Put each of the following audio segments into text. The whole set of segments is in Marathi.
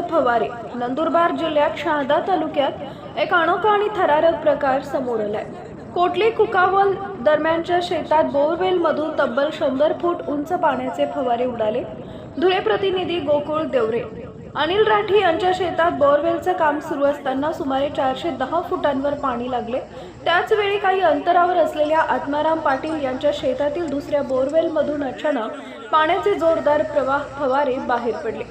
फवारे नंदुरबार जिल्ह्यात शहादा तालुक्यात एक अनोखा आणि थरारक प्रकार समोर आलाय. कोटली कुकावल दरम्यानच्या शेतात बोरवेल मधून तब्बल शंभर फूट उंच पाण्याचे फवारे उडाले. धुळे प्रतिनिधी गोकुळ देवरे. अनिल राठी यांच्या शेतात बोअरवेलचं काम सुरू असताना सुमारे चारशे दहा फुटांवर पाणी लागले. त्याचवेळी काही अंतरावर असलेल्या आत्माराम पाटील यांच्या शेतातील दुसऱ्या बोरवेलमधून अचानक पाण्याचे जोरदार प्रवाह फवारे बाहेर पडले.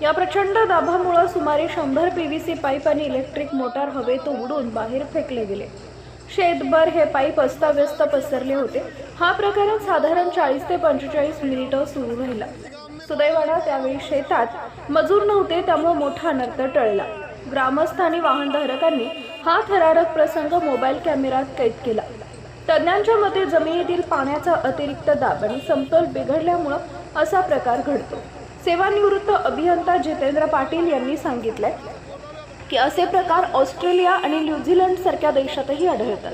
या प्रचंड दाबामुळे सुमारे शंभर पी व्ही सी पाईप आणि इलेक्ट्रिक मोटार हवेत उडून बाहेर फेकले गेले. शेतभर हे पाईप अस्ताव्यस्त पसरले होते. हा प्रकार साधारण चाळीस ते पंचेचाळीस मिनिटं सुरू राहिला. सुदैवाला त्यावेळी शेतात मजूर नव्हते त्यामुळे मोठा अनर्थ टळला. ग्रामस्थ आणि वाहनधारकांनी हा थरारक प्रसंग मोबाईल कॅमेऱ्यात कैद केला. तज्ज्ञांच्या मते जमिनीतील पाण्याचा अतिरिक्त दाब आणि समतोल बिघडल्यामुळं असा प्रकार घडतो. सेवानिवृत्त अभियंता जितेंद्र पाटील यांनी सांगितलंय की असे प्रकार ऑस्ट्रेलिया आणि न्यूझीलंड सारख्या देशातही आढळतात.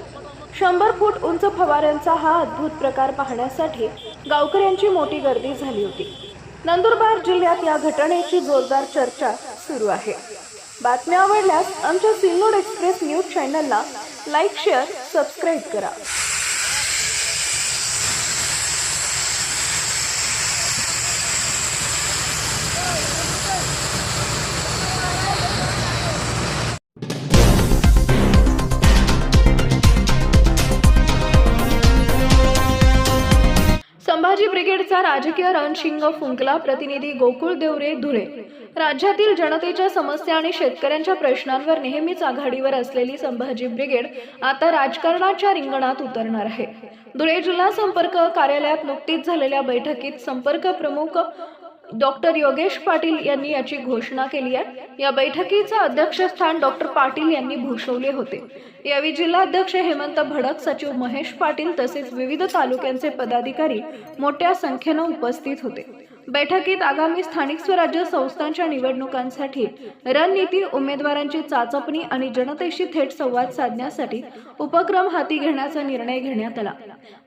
शंभर फूट उंच फवाऱ्यांचा हा अद्भुत प्रकार पाहण्यासाठी गावकऱ्यांची मोठी गर्दी झाली होती. नंदुरबार जिल्ह्यात या घटनेची जोरदार चर्चा सुरू आहे. बातम्या आवडल्यास आमच्या सिल्लोड एक्सप्रेस न्यूज चॅनलला लाईक शेअर सबस्क्राईब करा. ब्रिगेडचा राजकीय रणशिंग फुंकला प्रतिनिधी गोकुळ देवरे धुळे. राज्यातील जनतेच्या समस्या आणि शेतकऱ्यांच्या प्रश्नांवर नेहमीच आघाडीवर असलेली संभाजी ब्रिगेड आता राजकारणाच्या रिंगणात उतरणार आहे. धुळे जिल्हा संपर्क कार्यालयात नुकतीच झालेल्या बैठकीत संपर्क प्रमुख डॉक्टर योगेश पाटील यांनी याची घोषणा केली आहे. या बैठकीचं अध्यक्षस्थान डॉक्टर पाटील यांनी भूषवले होते. यावेळी जिल्हाध्यक्ष हेमंत भडक सचिव महेश पाटील तसेच विविध तालुक्यांचे पदाधिकारी मोठ्या संख्येनं उपस्थित होते. बैठकीत आगामी स्थानिक स्वराज्य संस्थांच्या निवडणुकांसाठी रणनीती उमेदवारांची चाचपणी आणि जनतेशी थेट संवाद साधण्यासाठी उपक्रम हाती घेण्याचा निर्णय घेण्यात आला.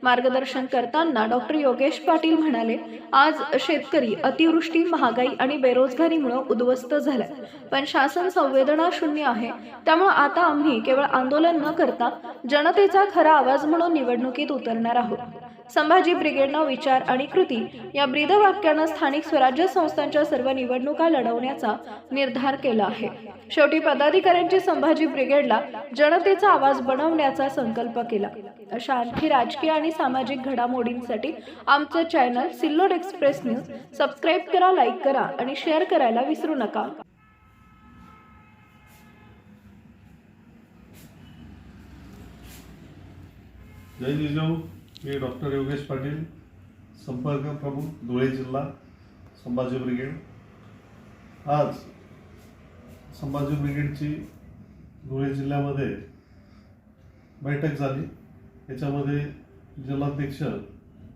मार्गदर्शन करताना डॉक्टर योगेश पाटील म्हणाले आज शेतकरी अतिवृष्टी महागाई आणि बेरोजगारीमुळे उद्ध्वस्त झालाय. पण शासन संवेदना शून्य आहे. त्यामुळे आता आम्ही केवळ आंदोलन न करता जनतेचा खरा आवाज म्हणून निवडणुकीत उतरणार आहोत. संभाजी ब्रिगेडनं विचार आणि कृती या ब्रीदवाक्यानं स्थानिक स्वराज्य संस्थांच्या सर्व निवडणुका लढवण्याचा निर्धार केला आहे. शेवटी पदाधिकाऱ्यांची संभाजी ब्रिगेडला जनतेचा आवाज बनवण्याचा संकल्प केला. अशा आणखी राजकीय आणि सामाजिक घडामोडींसाठी आमचं channel Sillod express news subscribe करा लाईक करा आणि शेअर करायला विसरू नका. जय जिजाऊ. मी डॉक्टर योगेश पाटील संपर्क प्रमुख धुळे जिल्हा संभाजी ब्रिगेड. आज संभाजी ब्रिगेडची धुळे जिल्ह्यामध्ये बैठक झाली. याच्यामध्ये जिल्हाध्यक्ष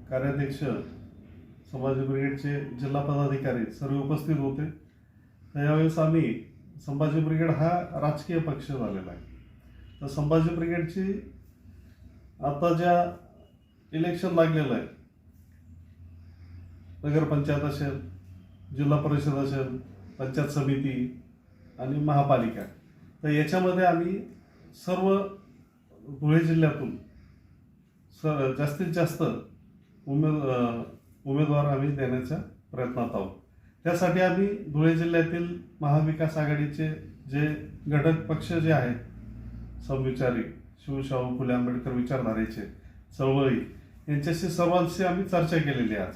कार्याध्यक्ष संभाजी ब्रिगेडचे जिल्हा पदाधिकारी सर्व उपस्थित होते. तर यावेळेस आम्ही संभाजी ब्रिगेड हा राजकीय पक्ष झालेला आहे. तर संभाजी ब्रिगेडची आता ज्या इलेक्शन लागलेलं आहे. नगरपंचायत असेल जिल्हा परिषद असेल पंचायत समिती आणि महापालिका. तर याच्यामध्ये आम्ही सर्व धुळे जिल्ह्यातून स जास्तीत जास्त उमेद उमेदवार आम्ही देण्याच्या प्रयत्नात आहोत. त्यासाठी आम्ही धुळे जिल्ह्यातील महाविकास आघाडीचे जे घटक पक्ष जे आहेत समविचारी शिवशाहू फुले आंबेडकर विचारधारेचे चळवळी. यांच्याशी सर्वांशी आम्ही चर्चा केलेली आज.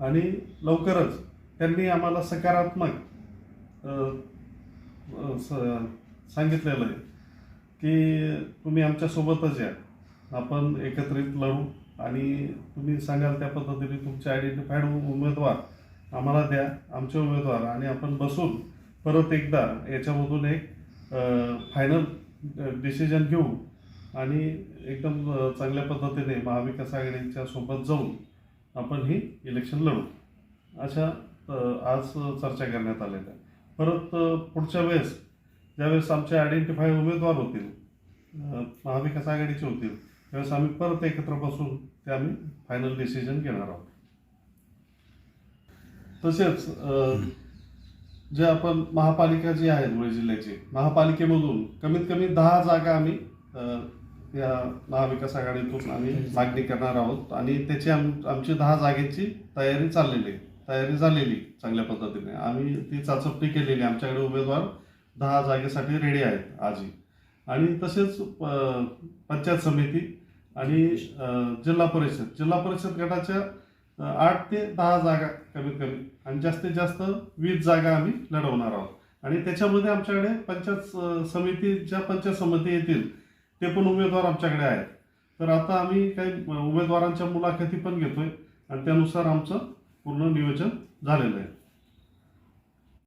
आणि लवकरच त्यांनी आम्हाला सकारात्मक स- सांगितलेलं आहे की तुम्ही आमच्यासोबतच या. आपण एकत्रित लढू आणि तुम्ही सांगाल त्या पद्धतीने तुमचे आयडेंटिफाईड उमेदवार आम्हाला द्या आमचे उमेदवार आणि आपण बसून परत एकदा याच्यामधून एक फायनल डिसिजन घेऊ आणि एकदम चांगल्या पद्धतीने महाविकास आघाडीच्या सोबत जाऊन आपण ही इलेक्शन लढू. अशा आज चर्चा करण्यात आलेल्या परत पुढच्या वेळेस ज्यावेळेस आमचे आयडेंटिफाय उमेदवार होतील महाविकास आघाडीचे होतील त्यावेळेस आम्ही परत एकत्र बसून ते आम्ही फायनल डिसिजन घेणार आहोत. तसेच जे आपण महापालिका जी आहे धुळे जिल्ह्याची महापालिकेमधून कमीत कमी दहा जागा आम्ही या महाविकास आघाडीतून आम्ही मागणी करणार आहोत. आणि त्याची आम आमची दहा जागेची तयारी चाललेली आहे. तयारी झालेली चांगल्या पद्धतीने. आम्ही ती चाचपणी केलेली आमच्याकडे उमेदवार दहा जागेसाठी रेडी आहेत आजही. आणि तसेच पंचायत समिती आणि जिल्हा परिषद. जिल्हा परिषद गटाच्या आठ ते दहा जागा कमीत कमी आणि जास्तीत जास्त वीस जागा आम्ही लढवणार आहोत. आणि त्याच्यामध्ये आमच्याकडे पंचायत समिती ज्या पंचायत समिती येतील ते पण उमेदवार आमच्याकडे आहेत. तर आता आम्ही काही उमेदवारांच्या मुलाखती पण घेतोय आणि त्यानुसार आमचं पूर्ण नियोजन झालेलं आहे.